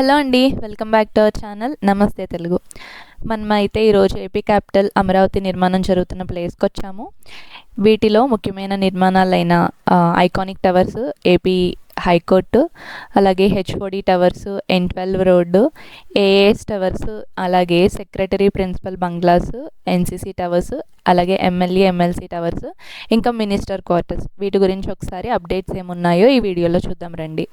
Hello అండి welcome back to our channel. Namaste Telugu. మనం అయితే ఈరోజు ఏపీ క్యాపిటల్ అమరావతి నిర్మాణం జరుగుతున్న ప్లేస్కి వచ్చాము. వీటిలో ముఖ్యమైన నిర్మాణాలైన iconic towers AP high court అలాగే HOD towers N twelve road AAS towers అలాగే secretary principal bungalows NCC towers అలాగే ఎమ్మెల్యే ఎమ్మెల్సీ టవర్స్ ఇంకా మినిస్టర్ క్వార్టర్స్. వీటి గురించి ఒకసారి అప్డేట్స్ ఏమున్నాయో ఈ వీడియోలో చూద్దాం రండి.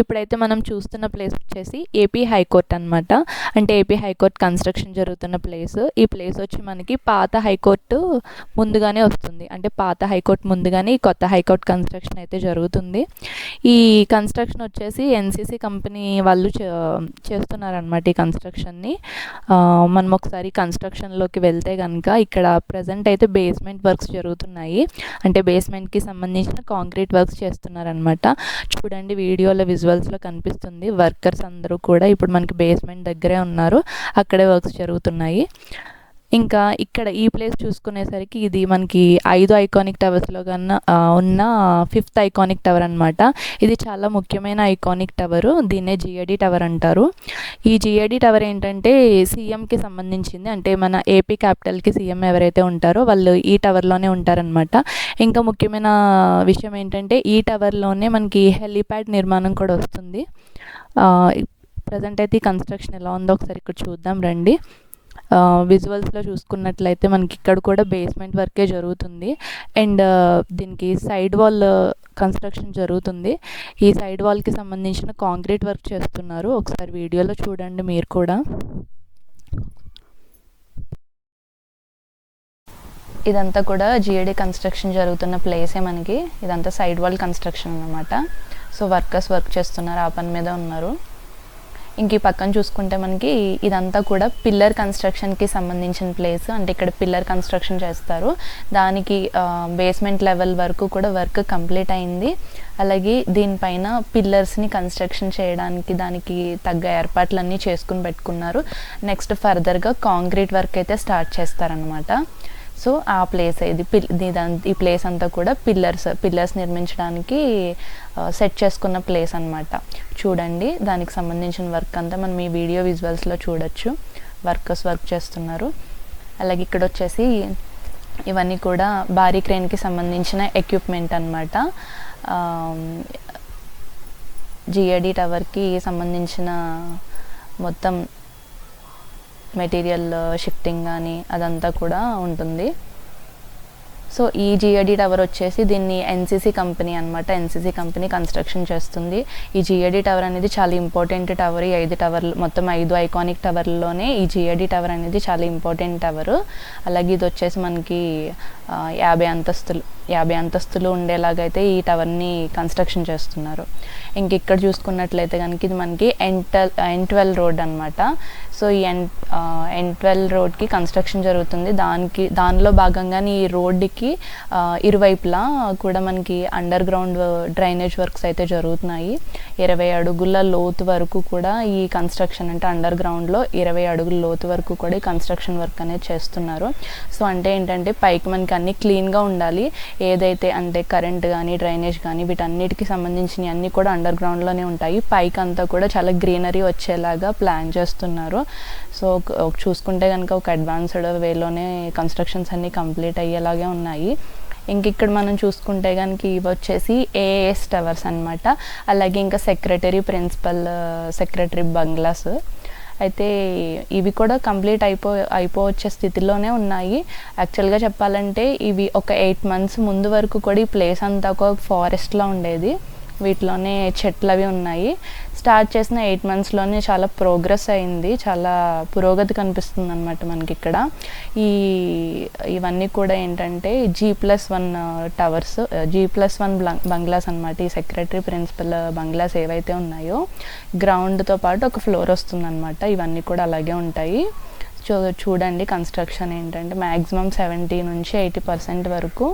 ఇప్పుడైతే మనం చూస్తున్న ప్లేస్ వచ్చేసి ఏపీ హైకోర్ట్ అనమాట అంటే ఏపీ హైకోర్ట్ కన్స్ట్రక్షన్ జరుగుతున్న ప్లేస్. ఈ ప్లేస్ వచ్చి మనకి పాత హైకోర్టు ముందుగానే వస్తుంది. అంటే పాత హైకోర్టు ముందుగానే ఈ కొత్త హైకోర్ట్ కన్స్ట్రక్షన్ అయితే జరుగుతుంది. ఈ ఈ కన్స్ట్రక్షన్ వచ్చేసి ఎన్సీసీ కంపెనీ వాళ్ళు చేస్తున్నారనమాట ఈ కన్స్ట్రక్షన్ని మనం ఒకసారి కన్స్ట్రక్షన్లోకి వెళ్తే కనుక ఇక్కడ ప్రజెంట్ అయితే బేస్మెంట్ వర్క్స్ జరుగుతున్నాయి. అంటే బేస్మెంట్కి సంబంధించిన కాంక్రీట్ వర్క్స్ చేస్తున్నారనమాట చూడండి వీడియోలో విజువల్స్లో కనిపిస్తుంది. వర్కర్స్ అందరూ కూడా ఇప్పుడు మనకి బేస్మెంట్ దగ్గరే ఉన్నారు. అక్కడే వర్క్స్ జరుగుతున్నాయి. ఇంకా ఇక్కడ ఈ ప్లేస్ చూసుకునేసరికి ఇది మనకి ఐదు ఐకానిక్ టవర్స్లో కన్నా ఉన్న ఫిఫ్త్ ఐకానిక్ టవర్ అనమాట ఇది చాలా ముఖ్యమైన ఐకానిక్ టవర్ దీన్నే జిఏడి టవర్ అంటారు. ఈ జిఏడి టవర్ ఏంటంటే సీఎంకి సంబంధించింది. అంటే మన ఏపీ క్యాపిటల్కి సీఎం ఎవరైతే ఉంటారో వాళ్ళు ఈ టవర్లోనే ఉంటారనమాట ఇంకా ముఖ్యమైన విషయం ఏంటంటే ఈ టవర్లోనే మనకి హెలిప్యాడ్ నిర్మాణం కూడా వస్తుంది. ప్రజెంట్ అయితే ఈ కన్స్ట్రక్షన్ ఎలా ఉందో ఒకసారి ఇక్కడ చూద్దాం రండి. విజువల్స్లో చూసుకున్నట్లయితే మనకి ఇక్కడ కూడా బేస్మెంట్ వర్కే జరుగుతుంది. అండ్ దీనికి సైడ్ వాల్ కన్స్ట్రక్షన్ జరుగుతుంది. ఈ సైడ్ వాల్కి సంబంధించిన కాంక్రీట్ వర్క్ చేస్తున్నారు. ఒకసారి వీడియోలో చూడండి మీరు కూడా. ఇదంతా కూడా జిఏడి కన్స్ట్రక్షన్ జరుగుతున్న ప్లేసే మనకి. ఇదంతా సైడ్ వాల్ కన్స్ట్రక్షన్ అనమాట సో వర్కర్స్ వర్క్ చేస్తున్నారు. ఆ పని మీద ఉన్నారు. ఇంక ఈ పక్కన చూసుకుంటే మనకి ఇదంతా కూడా పిల్లర్ కన్స్ట్రక్షన్కి సంబంధించిన ప్లేస్ అంటే ఇక్కడ పిల్లర్ కన్స్ట్రక్షన్ చేస్తారు. దానికి బేస్మెంట్ లెవెల్ వరకు కూడా వర్క్ కంప్లీట్ అయింది. అలాగే దీనిపైన పిల్లర్స్ని కన్స్ట్రక్షన్ చేయడానికి దానికి తగ్గ ఏర్పాట్లన్నీ చేసుకుని పెట్టుకున్నారు. నెక్స్ట్ ఫర్దర్గా కాంక్రీట్ వర్క్ అయితే స్టార్ట్ చేస్తారనమాట సో ఆ ప్లేస్ ఇది పిల్ ఈ ప్లేస్ అంతా కూడా పిల్లర్స్ పిల్లర్స్ నిర్మించడానికి సెట్ చేసుకున్న ప్లేస్ అనమాట చూడండి దానికి సంబంధించిన వర్క్ అంతా మనం ఈ వీడియో విజువల్స్లో చూడొచ్చు. వర్కర్స్ వర్క్ చేస్తున్నారు. అలాగే ఇక్కడ వచ్చేసి ఇవన్నీ కూడా భారీ క్రెయిన్కి సంబంధించిన ఎక్విప్మెంట్ అనమాట జిఏడి టవర్కి సంబంధించిన మొత్తం మెటీరియల్ uh, షిఫ్టింగ్ కానీ అదంతా కూడా ఉంటుంది. సో ఈ జిఏడి టవర్ వచ్చేసి దీన్ని ఎన్సీసీ కంపెనీ అనమాట ఎన్సీసీ కంపెనీ కన్స్ట్రక్షన్ చేస్తుంది. ఈ జిఏడి టవర్ అనేది చాలా ఇంపార్టెంట్ టవర్ ఈ ఐదు టవర్లు మొత్తం ఐదు ఐకానిక్ టవర్లోనే ఈ జిఏడి టవర్ అనేది చాలా ఇంపార్టెంట్ టవర్ అలాగే ఇది వచ్చేసి మనకి uh, యాభై అంతస్తులు యాభై అంతస్తులు ఉండేలాగైతే ఈ టవర్ని కన్స్ట్రక్షన్ చేస్తున్నారు. ఇంక ఇక్కడ చూసుకున్నట్లయితే కనుక ఇది మనకి ఎన్టల్ ఎన్ ట్వెల్వ్ రోడ్ అనమాట సో ఈ ఎన్ ఎన్ ట్వెల్వ్ రోడ్కి కన్స్ట్రక్షన్ జరుగుతుంది. దానికి దానిలో భాగంగానే ఈ రోడ్డుకి ఇరువైపులా కూడా మనకి అండర్ గ్రౌండ్ డ్రైనేజ్ వర్క్స్ అయితే జరుగుతున్నాయి. ఇరవై అడుగుల లోతు వరకు కూడా ఈ కన్స్ట్రక్షన్ అంటే అండర్ గ్రౌండ్లో ఇరవై అడుగుల లోతు వరకు కూడా ఈ కన్స్ట్రక్షన్ వర్క్ అనేది చేస్తున్నారు. సో అంటే ఏంటంటే పైకి మనకి అన్ని క్లీన్గా ఉండాలి. ఏదైతే అంటే కరెంట్ కానీ డ్రైనేజ్ కానీ వీటన్నిటికి సంబంధించినవి అన్నీ కూడా అండర్ గ్రౌండ్లోనే ఉంటాయి. పైకి అంతా కూడా చాలా గ్రీనరీ వచ్చేలాగా ప్లాన్ చేస్తున్నారు. సో చూసుకుంటే కనుక ఒక అడ్వాన్స్డ్ వేలోనే కన్స్ట్రక్షన్స్ అన్నీ కంప్లీట్ అయ్యేలాగే ఉన్నాయి. ఇంక ఇక్కడ మనం చూసుకుంటే కనుక ఇవి వచ్చేసి ఏఎస్ టవర్స్ అనమాట అలాగే ఇంకా సెక్రటరీ ప్రిన్సిపల్ సెక్రటరీ బంగ్లాస్. అయితే ఇవి కూడా కంప్లీట్ అయిపో అయిపోవచ్చే స్థితిలోనే ఉన్నాయి. యాక్చువల్గా చెప్పాలంటే ఇవి ఒక ఎయిట్ మంత్స్ ముందు వరకు కూడా ఈ ప్లేస్ అంతా ఒక ఫారెస్ట్లా ఉండేది. వీటిలోనే చెట్లు అవి ఉన్నాయి. స్టార్ట్ చేసిన ఎయిట్ మంత్స్లోనే చాలా ప్రోగ్రెస్ అయింది. చాలా పురోగతి కనిపిస్తుంది అనమాట మనకి ఇక్కడ. ఈ ఇవన్నీ కూడా ఏంటంటే G plus one towers G plus one bungalows అనమాట ఈ సెక్రటరీ ప్రిన్సిపల్ uh, బంగ్లాస్ ఏవైతే ఉన్నాయో గ్రౌండ్తో పాటు ఒక ఫ్లోర్ వస్తుందన్నమాట. ఇవన్నీ కూడా అలాగే ఉంటాయి. చూడండి కన్స్ట్రక్షన్ ఏంటంటే మ్యాక్సిమం సెవెంటీ నుంచి ఎయిటీ పర్సెంట్ వరకు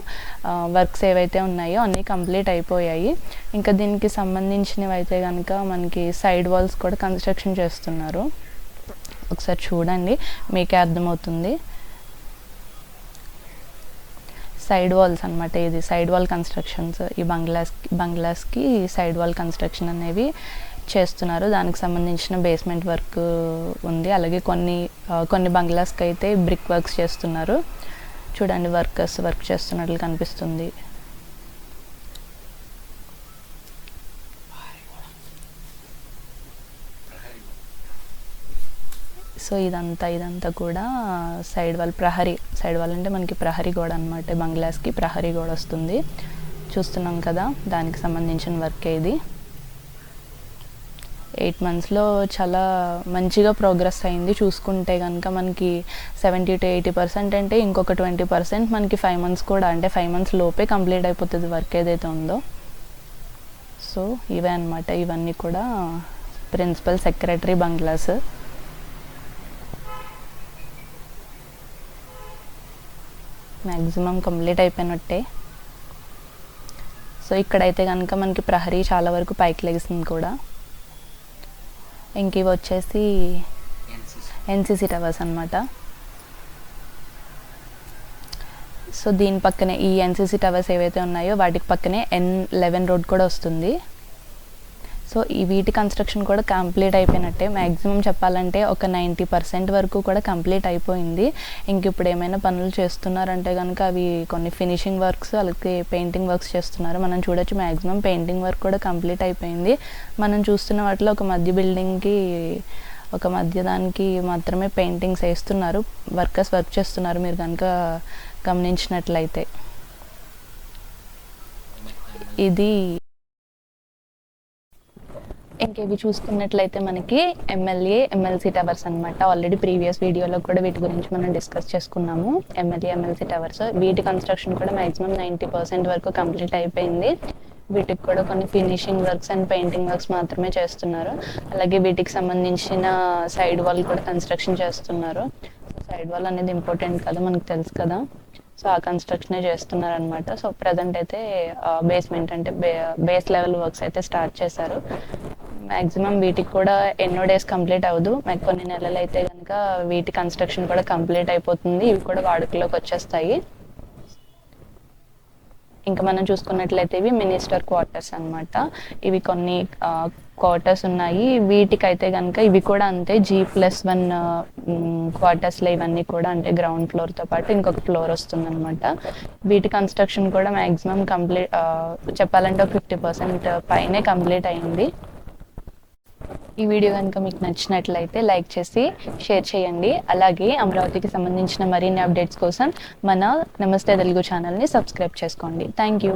వర్క్స్ ఏవైతే ఉన్నాయో అన్నీ కంప్లీట్ అయిపోయాయి. ఇంకా దీనికి సంబంధించినవి అయితే కనుక మనకి సైడ్ వాల్స్ కూడా కన్స్ట్రక్షన్ చేస్తున్నారు. ఒకసారి చూడండి మీకే అర్థమవుతుంది. సైడ్ వాల్స్ అనమాట ఇది సైడ్ వాల్ కన్స్ట్రక్షన్స్ ఈ బంగ్లాస్ బంగ్లాస్కి సైడ్ వాల్ కన్స్ట్రక్షన్ అనేవి చేస్తున్నారు. దానికి సంబంధించిన బేస్మెంట్ వర్క్ ఉంది. అలాగే కొన్ని కొన్ని బంగ్లాస్కి అయితే బ్రిక్ వర్క్స్ చేస్తున్నారు. చూడండి వర్కర్స్ వర్క్ చేస్తున్నట్లు కనిపిస్తుంది. సో ఇదంతా ఇదంతా కూడా సైడ్ వాల్ ప్రహరీ సైడ్ వాల్ అంటే మనకి ప్రహరీ గోడ అనమాట బంగ్లాస్కి ప్రహరీ గోడ వస్తుంది. చూస్తున్నాం కదా దానికి సంబంధించిన వర్క్ ఇది. ఎయిట్ మంత్స్లో చాలా మంచిగా ప్రోగ్రెస్ అయింది. చూసుకుంటే కనుక మనకి సెవెంటీ టు ఎయిటీ పర్సెంట్ అంటే ఇంకొక ట్వంటీ పర్సెంట్ మనకి ఫైవ్ మంత్స్ కూడా అంటే ఫైవ్ మంత్స్ లోపే కంప్లీట్ అయిపోతుంది వర్క్ ఏదైతే ఉందో. సో ఇవే అనమాట ఇవన్నీ కూడా principal secretary bungalows. Maximum complete అయిపోయినట్టే. సో ఇక్కడైతే కనుక మనకి ప్రహరీ చాలా వరకు పైకి లెగిసింది కూడా. ఇంక ఇవి వచ్చేసి ఎన్సీసీ టవర్స్ అనమాట సో దీని పక్కనే ఈ ఎన్సీసీ టవర్స్ ఏవైతే ఉన్నాయో వాటికి పక్కనే ఎన్ లెవెన్ రోడ్ కూడా వస్తుంది. సో ఈ వీటి కన్స్ట్రక్షన్ కూడా కంప్లీట్ అయిపోయినట్టే. మ్యాక్సిమం చెప్పాలంటే ఒక నైంటీ పర్సెంట్ వరకు కూడా కంప్లీట్ అయిపోయింది. ఇంక ఇప్పుడు ఏమైనా పనులు చేస్తున్నారంటే కనుక అవి కొన్ని ఫినిషింగ్ వర్క్స్ అలాగే పెయింటింగ్ వర్క్స్ చేస్తున్నారు. మనం చూడొచ్చు మ్యాక్సిమం పెయింటింగ్ వర్క్ కూడా కంప్లీట్ అయిపోయింది. మనం చూస్తున్న వాటిలో ఒక మధ్య బిల్డింగ్కి ఒక మధ్య దానికి మాత్రమే పెయింటింగ్స్ వేస్తున్నారు. వర్కర్స్ వర్క్ చేస్తున్నారు. మీరు కనుక గమనించినట్లయితే. ఇది ఇంకేవి చూసుకున్నట్లయితే మనకి ఎమ్మెల్యే ఎమ్మెల్సీ టవర్స్ అన్నమాట. ఆల్రెడీ ప్రీవియస్ వీడియోలో కూడా వీటి గురించి మనం డిస్కస్ చేసుకున్నాము. ఎమ్మెల్యే ఎమ్మెల్సీ టవర్స్ వీటి కన్స్ట్రక్షన్ కూడా మాక్సిమం నైంటీ పర్సెంట్ వరకు కంప్లీట్ అయిపోయింది. వీటికి కూడా కొన్ని finishing works and painting works మాత్రమే చేస్తున్నారు. అలాగే వీటికి సంబంధించిన సైడ్ వాల్ కూడా కన్స్ట్రక్షన్ చేస్తున్నారు. సైడ్ వాల్ అనేది ఇంపార్టెంట్ కదా మనకు తెలుసు కదా. సో ఆ కన్స్ట్రక్షనే చేస్తున్నారు అనమాట సో ప్రజెంట్ అయితే బేస్మెంట్ అంటే బేస్ లెవెల్ వర్క్స్ అయితే స్టార్ట్ చేశారు. మ్యాక్సిమం వీటికి కూడా ఎన్నో డేస్ కంప్లీట్ అవ్వదు. మాకు కొన్ని నెలలు అయితే కనుక వీటి కన్స్ట్రక్షన్ కూడా కంప్లీట్ అయిపోతుంది. ఇవి కూడా వాడుకలోకి వచ్చేస్తాయి. ఇంకా మనం చూసుకున్నట్లయితే ఇవి మినిస్టర్ క్వార్టర్స్ అన్నమాట. ఇవి కొన్ని క్వార్టర్స్ ఉన్నాయి. వీటికైతే కనుక ఇవి కూడా అంతే. జీ ప్లస్ వన్ క్వార్టర్స్లో ఇవన్నీ కూడా అంటే గ్రౌండ్ ఫ్లోర్తో పాటు ఇంకొక ఫ్లోర్ వస్తుంది అనమాట వీటి కన్స్ట్రక్షన్ కూడా మ్యాక్సిమం కంప్లీట్ చెప్పాలంటే ఒక ఫిఫ్టీ పర్సెంట్ పైనే కంప్లీట్ అయింది. ఈ వీడియో కనుక మీకు నచ్చినట్లయితే లైక్ చేసి షేర్ చేయండి. అలాగే అమరావతికి సంబంధించిన మరిన్ని అప్డేట్స్ కోసం మన నమస్తే తెలుగు ఛానల్ని సబ్స్క్రైబ్ చేసుకోండి. Thank you.